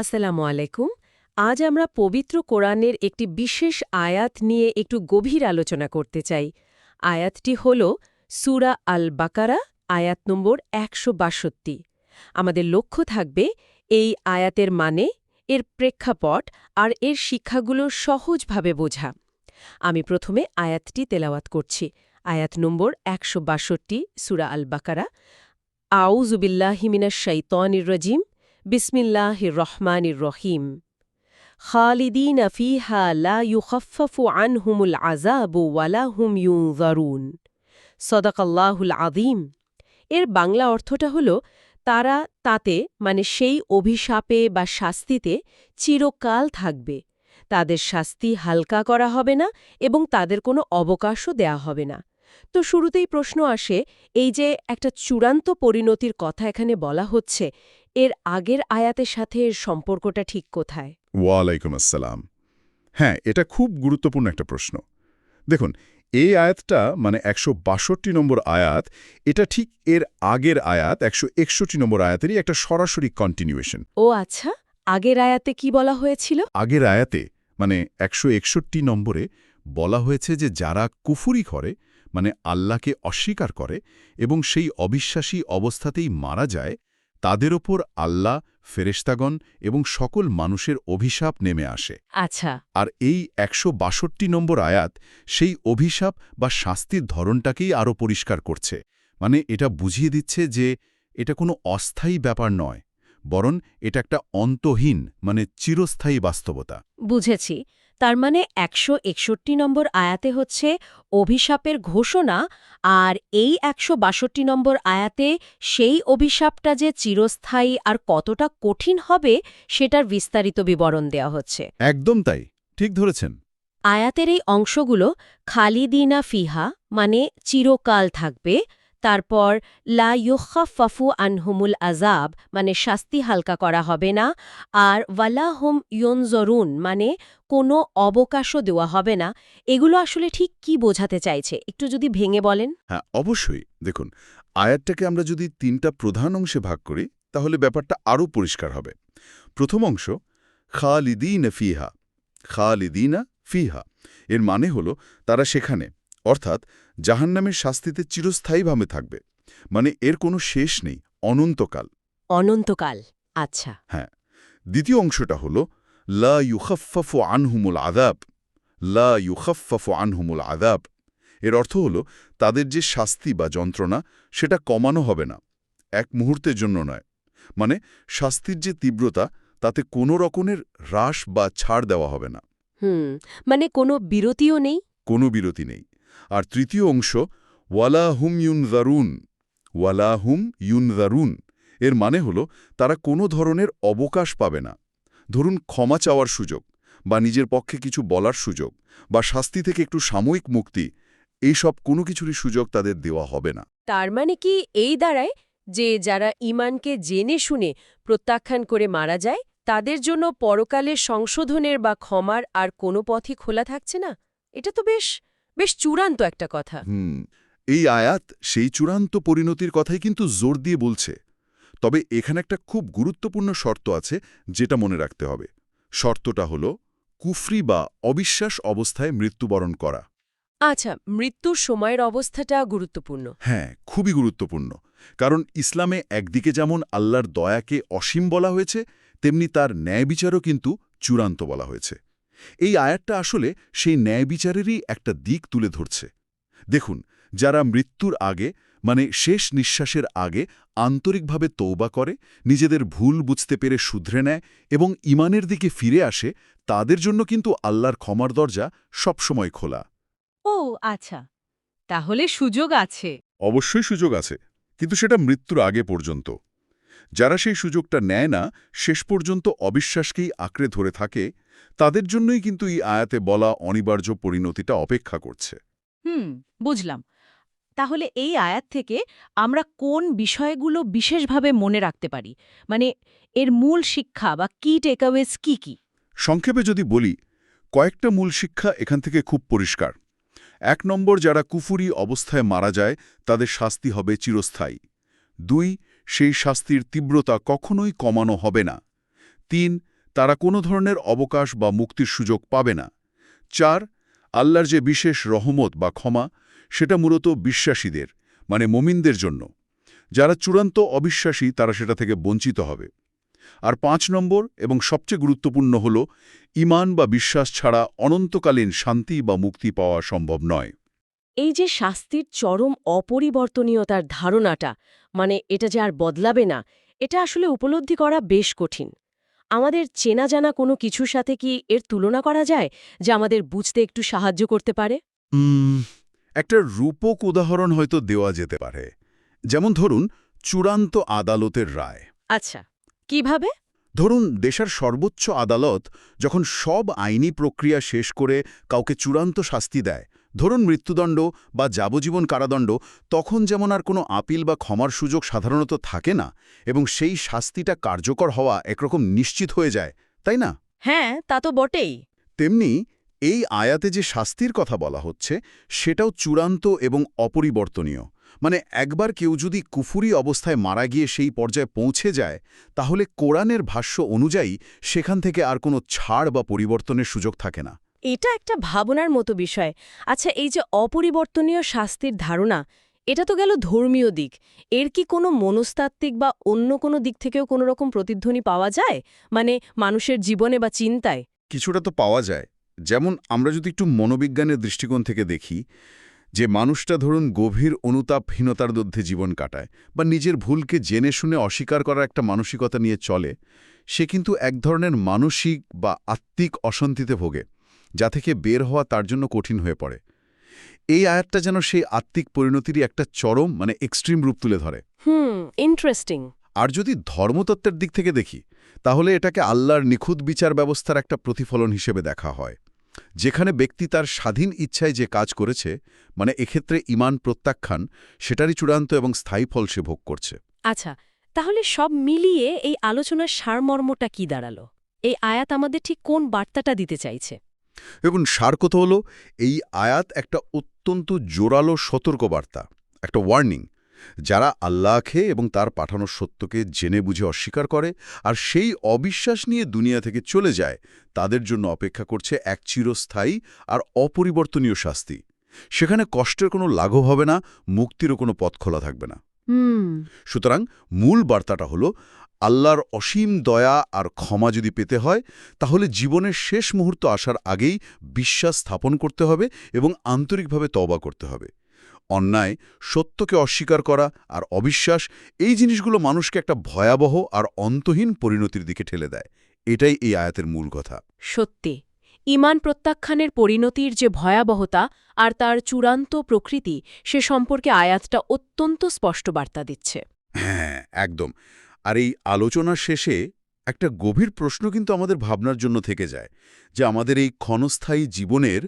আসসালামু আলাইকুম। আজ আমরা পবিত্র কোরআনের একটি বিশেষ আয়াত নিয়ে একটু গভীর আলোচনা করতে চাই। আয়াতটি হল সুরা আল বাকারা আয়াত নম্বর একশো বাষট্টি। আমাদের লক্ষ্য থাকবে এই আয়াতের মানে এর প্রেক্ষাপট আর এর শিক্ষাগুলো সহজভাবে বোঝা। আমি প্রথমে আয়াতটি তেলাওয়াত করছি। আয়াত নম্বর একশো বাষট্টি, সুরা আল বাকারা আউজুবিল্লাহিমিনাশ শৈতনির রজিম। বিসমিল্লাহির রহমানির রহিম। খালিদিন ফিহা লা ইউখাফফু আনহুমুল আযাবু ওয়ালা হুম ইউনজারুন। সদাকাল্লাহুল আযীম। এর বাংলা অর্থটা হল, তারা তাতে মানে সেই অভিশাপে বা শাস্তিতে চিরকাল থাকবে। তাদের শাস্তি হালকা করা হবে না এবং তাদের কোনো অবকাশও দেয়া হবে না। তো শুরুতেই প্রশ্ন আসে, এই যে একটা চূড়ান্ত পরিণতির কথা এখানে বলা হচ্ছে এর আগের আয়াতের সাথে এর সম্পর্কটা ঠিক কোথায়? ওয়ালাইকুম আসসালাম। হ্যাঁ এটা খুব গুরুত্বপূর্ণ একটা প্রশ্ন। দেখুন এই আয়াতটা মানে একশো বাষট্টি নম্বর আয়াত এটা ঠিক এর আগের আয়াত একশো একষট্টি নম্বর আয়াতেরই একটা সরাসরি কন্টিনিউয়েশন ও আচ্ছা আগের আয়াতে কি বলা হয়েছিল? আগের আয়াতে মানে একশো একষট্টি নম্বরে বলা হয়েছে যে যারা কুফুরি করে মানে আল্লাহকে অস্বীকার করে এবং সেই অবিশ্বাসী অবস্থাতেই মারা যায় তাদের ওপর আল্লাহ ফেরেশতাগণ এবং সকল মানুষের অভিশাপ নেমে আসে। আচ্ছা। আর এই একশো বাষট্টি নম্বর আয়াত সেই অভিশাপ বা শাস্তির ধরনটাকেই আরও পরিষ্কার করছে। মানে এটা বুঝিয়ে দিচ্ছে যে এটা কোনো অস্থায়ী ব্যাপার নয় বরং এটা একটা অন্তহীন মানে চিরস্থায়ী বাস্তবতা। বুঝেছি। তার মানে একশো একষট্টি নম্বর আয়াতে হচ্ছে অভিশাপের ঘোষণা আর এই একশো বাষট্টি নম্বর আয়াতে সেই অভিশাপটা যে চিরস্থায়ী আর কতটা কঠিন হবে সেটার বিস্তারিত বিবরণ দেওয়া হচ্ছে। একদম তাই ঠিক ধরেছেন। আয়াতের এই অংশগুলো খালিদিনা ফিহা মানে চিরকাল থাকবে তারপর, লা ইউখাফাফু আনহুমুল আজাব মানে শাস্তি হালকা করা হবে না, আর ওয়ালা হুম ইয়নজরুন মানে কোনো অবকাশও দেওয়া হবে না। এগুলো আসলে ঠিক কি বোঝাতে চাইছে? একটু যদি ভেঙে বলেন। হ্যাঁ অবশ্যই। দেখুন, আয়াতটাকে আমরা যদি তিনটা প্রধান অংশে ভাগ করি, তাহলে ব্যাপারটা আরও পরিষ্কার হবে। প্রথম অংশ, খালিদিনা ফিহা খালিদিনা ফিহা। এর মানে হল, তারা সেখানে, অর্থাৎ জাহান্নামের শাস্তিতে চিরস্থায়ীভাবে থাকবে। মানে এর কোনো শেষ নেই অনন্তকাল। অনন্তকাল আচ্ছা। হ্যাঁ দ্বিতীয় অংশটা হল লা ইউখাফাফু আনহুমুল আদাব লা ইউখাফাফু আনহুমুল আদাব এর অর্থ হল তাদের যে শাস্তি বা যন্ত্রণা সেটা কমানো হবে না এক মুহূর্তের জন্য নয়। মানে শাস্তির যে তীব্রতা তাতে কোনো রকমের হ্রাস বা ছাড় দেওয়া হবে না। হুম মানে কোনো বিরতিও নেই? কোনো বিরতি নেই। আর তৃতীয় অংশ, ওয়ালা হুম ইউনজারুন ওয়ালা হুম ইউন ইউনজারুন এর মানে হল তারা কোনো ধরনের অবকাশ পাবে না। ধরুন ক্ষমা চাওয়ার সুযোগ বা নিজের পক্ষে কিছু বলার সুযোগ বা শাস্তি থেকে একটু সাময়িক মুক্তি, এইসব কোনো কিছুরই সুযোগ তাদের দেওয়া হবে না। তার মানে কি এই দ্বারায় যে যারা ইমানকে জেনে শুনে প্রত্যাখ্যান করে মারা যায়, তাদের জন্য পরকালে সংশোধনের বা ক্ষমার আর কোনো পথই খোলা থাকছে না? এটা তো বেশ বেশ চূড়ান্ত একটা কথা। হুম এই আয়াত সেই চূড়ান্ত পরিণতির কথাই কিন্তু জোর দিয়ে বলছে। তবে এখানে একটা খুব গুরুত্বপূর্ণ শর্ত আছে যেটা মনে রাখতে হবে। শর্তটা হল কুফরি বা অবিশ্বাস অবস্থায় মৃত্যুবরণ করা। আচ্ছা মৃত্যুর সময়ের অবস্থাটা গুরুত্বপূর্ণ। হ্যাঁ খুবই গুরুত্বপূর্ণ। কারণ ইসলামে একদিকে যেমন আল্লাহর দয়াকে অসীম বলা হয়েছে তেমনি তার ন্যায় বিচারও কিন্তু চূড়ান্ত বলা হয়েছে। এই আয়াতটা আসলে সেই ন্যায় বিচারেরই একটা দিক তুলে ধরছে। দেখুন যারা মৃত্যুর আগে মানে শেষ নিঃশ্বাসের আগে আন্তরিকভাবে তৌবা করে নিজেদের ভুল বুঝতে পেরে শুধরে নেয় এবং ইমানের দিকে ফিরে আসে তাদের জন্য কিন্তু আল্লাহর ক্ষমার দরজা সবসময় খোলা। ও আচ্ছা। তাহলে সুযোগ আছে। অবশ্যই সুযোগ আছে কিন্তু সেটা মৃত্যুর আগে পর্যন্ত। যারা সেই সুযোগটা নেয় না শেষ পর্যন্ত অবিশ্বাসকেই আঁকড়ে ধরে থাকে তাদের জন্যই কিন্তু এই আয়াতে বলা অনিবার্য পরিণতিটা অপেক্ষা করছে। হুম বুঝলাম। তাহলে এই আয়াত থেকে আমরা কোন বিষয়গুলো বিশেষভাবে মনে রাখতে পারি? মানে এর মূল শিক্ষা বা কি টেকঅ্যাওয়েজ কি কি? সংক্ষেপে যদি বলি কয়েকটা মূল শিক্ষা এখান থেকে খুব পরিষ্কার। এক নম্বর যারা কুফুরি অবস্থায় মারা যায় তাদের শাস্তি হবে চিরস্থায়ী। দুই সেই শাস্তির তীব্রতা কখনোই কমানো হবে না। তিন, তারা কোনো ধরনের অবকাশ বা মুক্তির সুযোগ পাবে না। চার, আল্লাহর যে বিশেষ রহমত বা ক্ষমা, সেটা মূলত বিশ্বাসীদের মানে মোমিনদের জন্য। যারা চূড়ান্ত অবিশ্বাসী, তারা সেটা থেকে বঞ্চিত হবে। আর পাঁচ নম্বর এবং সবচেয়ে গুরুত্বপূর্ণ হল, ইমান বা বিশ্বাস ছাড়া অনন্তকালীন শান্তি বা মুক্তি পাওয়া সম্ভব নয়। এই যে শাস্তির চরম অপরিবর্তনীয়তার ধারণাটা মানে এটা যে আর বদলাবে না এটা আসলে উপলব্ধি করা বেশ কঠিন। আমাদের চেনা জানা কোনো কিছুর সাথে কি এর তুলনা করা যায় যা আমাদের বুঝতে একটু সাহায্য করতে পারে? একটা রূপক উদাহরণ হয়তো দেওয়া যেতে পারে। যেমন ধরুন চূড়ান্ত আদালতের রায়। আচ্ছা কীভাবে? ধরুন দেশের সর্বোচ্চ আদালত যখন সব আইনি প্রক্রিয়া শেষ করে কাউকে চূড়ান্ত শাস্তি দেয় ধরুন মৃত্যুদণ্ড বা যাবজীবন কারাদণ্ড তখন যেমন আর কোনো আপিল বা ক্ষমার সুযোগ সাধারণত থাকে না এবং সেই শাস্তিটা কার্যকর হওয়া একরকম নিশ্চিত হয়ে যায় তাই না? হ্যাঁ তা তো বটেই। তেমনি এই আয়াতে যে শাস্তির কথা বলা হচ্ছে সেটাও চূড়ান্ত এবং অপরিবর্তনীয়। মানে একবার কেউ যদি কুফুরি অবস্থায় মারা গিয়ে সেই পর্যায়ে পৌঁছে যায় তাহলে কোরআনের ভাষ্য অনুযায়ী সেখান থেকে আর কোনো ছাড় বা পরিবর্তনের সুযোগ থাকে না। এটা একটা ভাবনার মতো বিষয়। আচ্ছা এই যে অপরিবর্তনীয় শাস্তির ধারণা, এটা তো গেল ধর্মীয় দিক। এর কি কোনো মনস্তাত্ত্বিক বা অন্য কোনো দিক থেকেও কোনো রকম প্রতিধ্বনি পাওয়া যায়? মানে মানুষের জীবনে বা চিন্তায়? কিছুটা তো পাওয়া যায়। যেমন আমরা যদি একটু মনোবিজ্ঞানের দৃষ্টিকোণ থেকে দেখি, যে মানুষটা ধরুন গভীর অনুতাপহীনতার মধ্যে জীবন কাটায়, বা নিজের ভুলকে জেনে শুনে অস্বীকার করার একটা মানসিকতা নিয়ে চলে, সে কিন্তু এক ধরনের মানসিক বা আত্মিক অশান্তিতে ভোগে। যা থেকে বের হওয়া তার জন্য কঠিন হয়ে পড়ে। এই আয়াতটা যেন সেই আত্মিক পরিণতিরই একটা চরম মানে এক্সট্রিম রূপ তুলে ধরে। হুম ইন্টারেস্টিং আর যদি ধর্মতত্ত্বের দিক থেকে দেখি তাহলে এটাকে আল্লাহর নিখুঁত বিচার ব্যবস্থার একটা প্রতিফলন হিসেবে দেখা হয়। যেখানে ব্যক্তি তার স্বাধীন ইচ্ছায় যে কাজ করেছে মানে এক্ষেত্রে ইমান প্রত্যাখ্যান সেটারই চূড়ান্ত এবং স্থায়ী ফল সে ভোগ করছে। আচ্ছা তাহলে সব মিলিয়ে এই আলোচনার সারমর্মটা কি দাঁড়াল? এই আয়াত আমাদের ঠিক কোন বার্তাটা দিতে চাইছে? এবং সার কথা হল? এই আয়াত একটা অত্যন্ত জোরালো সতর্কবার্তা একটা ওয়ার্নিং যারা আল্লাহকে এবং তার পাঠানো সত্যকে জেনে বুঝে অস্বীকার করে আর সেই অবিশ্বাস নিয়ে দুনিয়া থেকে চলে যায় তাদের জন্য অপেক্ষা করছে এক চিরস্থায়ী আর অপরিবর্তনীয় শাস্তি। সেখানে কষ্টের কোনো লাঘব হবে না মুক্তিরও কোনো পথ খোলা থাকবে না। সুতরাং মূল বার্তাটা হলো আল্লাহর অসীম দয়া আর ক্ষমা যদি পেতে হয় তাহলে জীবনের শেষ মুহূর্ত আসার আগেই বিশ্বাস স্থাপন করতে হবে এবং আন্তরিকভাবে তওবা করতে হবে। অন্যায় সত্যকে অস্বীকার করা আর অবিশ্বাস এই জিনিসগুলো মানুষকে একটা ভয়াবহ আর অন্তহীন পরিণতির দিকে ঠেলে দেয়। এটাই এই আয়াতের মূল কথা। সত্যি ইমান প্রত্যাখ্যানের পরিণতির যে ভয়াবহতা আর তার চূড়ান্ত প্রকৃতি সে সম্পর্কে আয়াতটা অত্যন্ত স্পষ্ট বার্তা দিচ্ছে। হ্যাঁ একদম। আর এই আলোচনার শেষে একটা গভীর প্রশ্ন কিন্তু আমাদের ভাবনার জন্য থেকে যায় যে আমাদের এই ক্ষণস্থায়ী জীবনের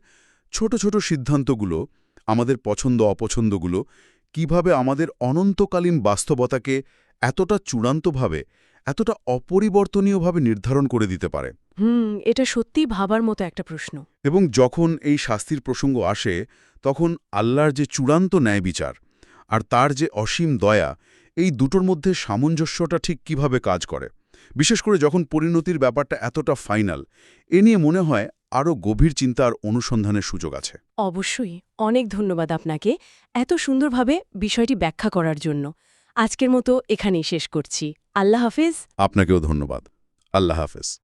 ছোট ছোট সিদ্ধান্তগুলো আমাদের পছন্দ অপছন্দগুলো কীভাবে আমাদের অনন্তকালীন বাস্তবতাকে এতটা চূড়ান্তভাবে এতটা অপরিবর্তনীয়ভাবে নির্ধারণ করে দিতে পারে? হুম এটা সত্যিই ভাবার মতো একটা প্রশ্ন। এবং যখন এই শাস্তির প্রসঙ্গ আসে তখন আল্লাহর যে চূড়ান্ত ন্যায় বিচার আর তার যে অসীম দয়া এই দুটোর মধ্যে সামঞ্জস্যটা ঠিক কীভাবে কাজ করে? বিশেষ করে যখন পরিণতির ব্যাপারটা এতটা ফাইনাল এ নিয়ে মনে হয় আরও গভীর চিন্তার অনুসন্ধানের সুযোগ আছে। অবশ্যই। অনেক ধন্যবাদ আপনাকে এত সুন্দরভাবে বিষয়টি ব্যাখ্যা করার জন্য। আজকের মতো এখানেই শেষ করছি। আল্লাহ হাফিজ। আপনাকেও ধন্যবাদ। আল্লাহ হাফেজ।